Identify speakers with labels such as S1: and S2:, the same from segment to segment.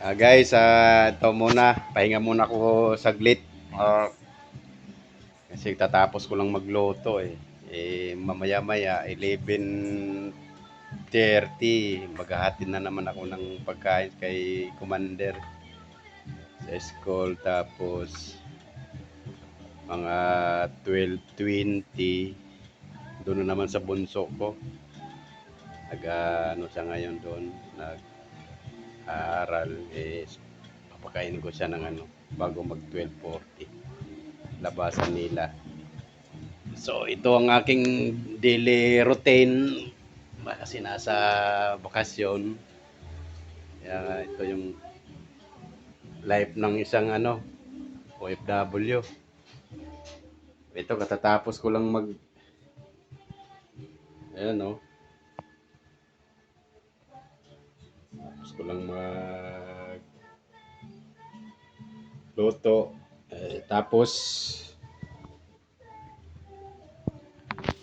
S1: Ah, guys, ah, ito muna. Pahinga muna ako saglit. Ah, kasi tatapos ko lang magluto eh. Eh, mamaya-maya, 11.30, maghahatid na naman ako ng pagkain kay Commander sa school. Tapos, mga 12.20, doon na naman sa bunso ko. Nag, ah, ano siya ngayon doon, nag, aaral is papakainin ko siya ng ano bago mag 12.40 labasan nila. So ito ang aking daily routine. Kasi nasa bakasyon. Kaya ito yung life ng isang ano OFW ito katatapos ko lang mag ayan oh Tapos ko lang mag luto. Eh, tapos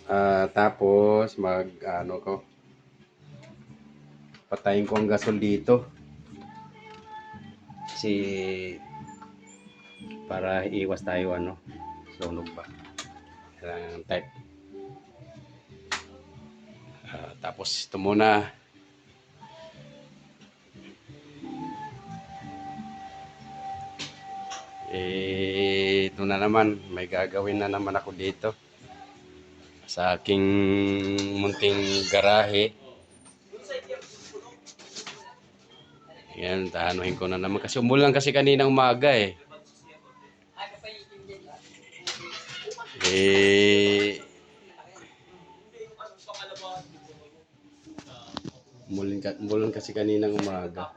S1: ah tapos mag ano ko patayin ko ang gasol dito. Kasi para iwas tayo ano sunog ba. Kailangan type. Ah, tapos ito muna Eh, ito na naman, may gagawin na naman ako dito. Sa aking munting garahe. Yan, tahanuhin ko na naman. Kasi umulan kasi kaninang umaga eh. Eh, umulan, ka, umulan kasi kaninang umaga.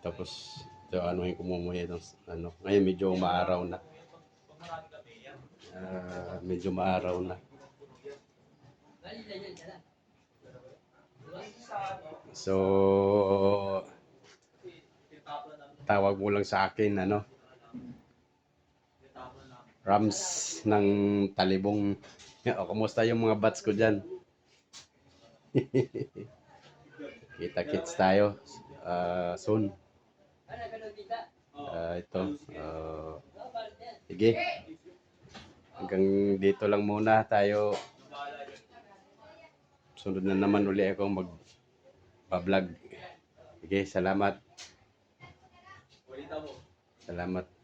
S1: Tapos, ito, anuhin ko muna itong, ano, ngayon medyo maaraw na. Ah, medyo maaraw na. So, tawag mo lang sa akin, ano, Rams ng Talibong. O, kumusta yung mga bats ko dyan? Kita-kits tayo ah, soon. Ah, ito. ah, sige. Hanggang dito lang muna tayo. Sunod na naman uli ako mag vlog Sige, salamat. Salamat.